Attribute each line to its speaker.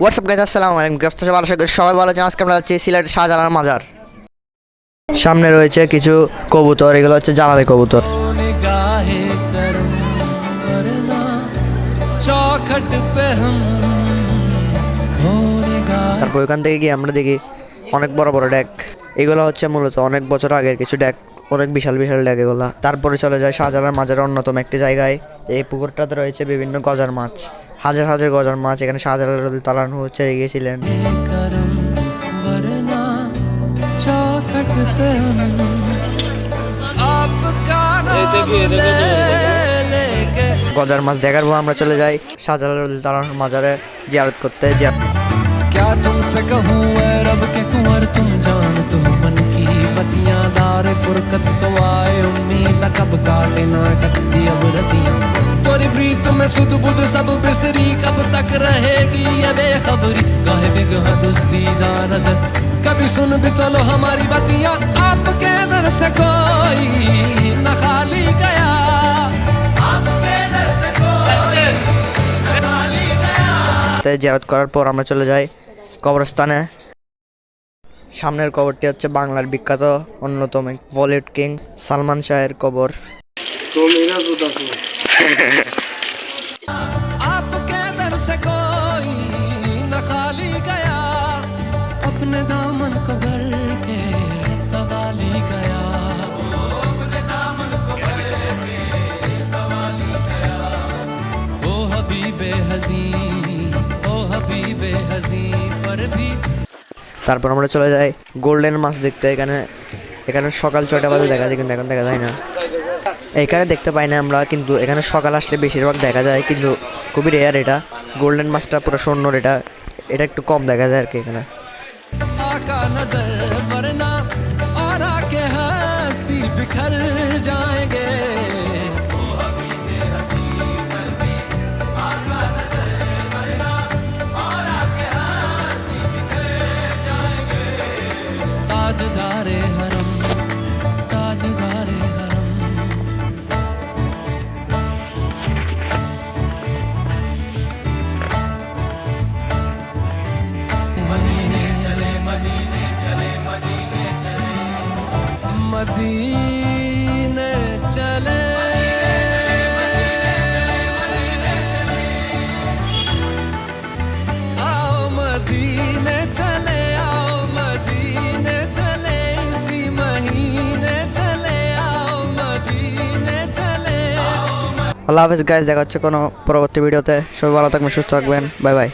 Speaker 1: WhatsApp guys আসসালামু আলাইকুম গ্রেফতার সবাই আশা সবাই ভালো আছেন। আজকে আমরা হচ্ছে সিলেট শাহজালার মাজার। সামনে রয়েছে কিছু কবুতর। এগুলো হচ্ছে জানালে কবুতর। তারপর ওইখান থেকে গিয়ে আমরা দেখি অনেক বড় বড় ড্যাক এগুলো হচ্ছে মূলত অনেক বছর আগের কিছু ড্যাক অনেক বিশাল বিশাল ড্যাক এগুলো। তারপরে চলে যায় শাহজালার মাজারের অন্যতম একটি জায়গায়। এই পুকুরটাতে রয়েছে বিভিন্ন গজার মাছ। হাজার হাজার গজার মাছ এখানে শাহজালাল তালানহু হচ্ছে গিয়েছিলেন
Speaker 2: करम वरना चौखट पे हम आपका नाम ले लेके
Speaker 1: গজার মাছ দেখার পর আমরা চলে যাই শাহজালাল তালানহুর মাজারে জিয়ারত করতে জিয়া-
Speaker 2: क्या तुमसे कहूँ ऐ रब के कुंवर तुम जान तो मन की बतियां दार फुरकत तो आए उम्मीद कब काटे ना कटती अब रतियां तोरी प्रीत में सुध बुध सब बिसरी कब तक रहेगी ये बेखबरी गाहे बिगह दुस्दीदा नजर कभी सुन भी तो लो हमारी बतियां आपके दर से कोई न खाली गया
Speaker 1: তে জিয়ারত করার পর আমরা চলে যাই কবরস্থানে সামনের কবরটি হচ্ছে বাংলার বিখ্যাত অন্যতম বলিউড কিং সালমান শাহের কবর
Speaker 2: आपके दर से कोई न खाली गया अपने दामन को भर के सवाली गया ओ हबीबे हजी ओ हबीबे हजी पर भी
Speaker 1: তারপর আমরা চলে যাই গোল্ডেন মাছ দেখতে এখানে এখানে সকাল ছয়টা বাজে দেখা যায় কিন্তু এখন দেখা যায় না এখানে দেখতে পাই না আমরা, কিন্তু এখানে সকাল আসলে বেশিরভাগ দেখা যায়, কিন্তু খুবই রেয়ার এটা। গোল্ডেন মাছটা পুরো সৈন্যর এটা এটা একটু কম দেখা যায় আর কি এখানে।
Speaker 2: आका मदीने चले आओ मदीने चले आओ मदीने चले इसी महीने चले आओ मदीने चले
Speaker 1: আল্লাহ হাফেজ গাইজ দেখা হচ্ছে কোনো পরবর্তী ভিডিওতে সবাই ভালো থাকবেন সুস্থ থাকবেন বাই বাই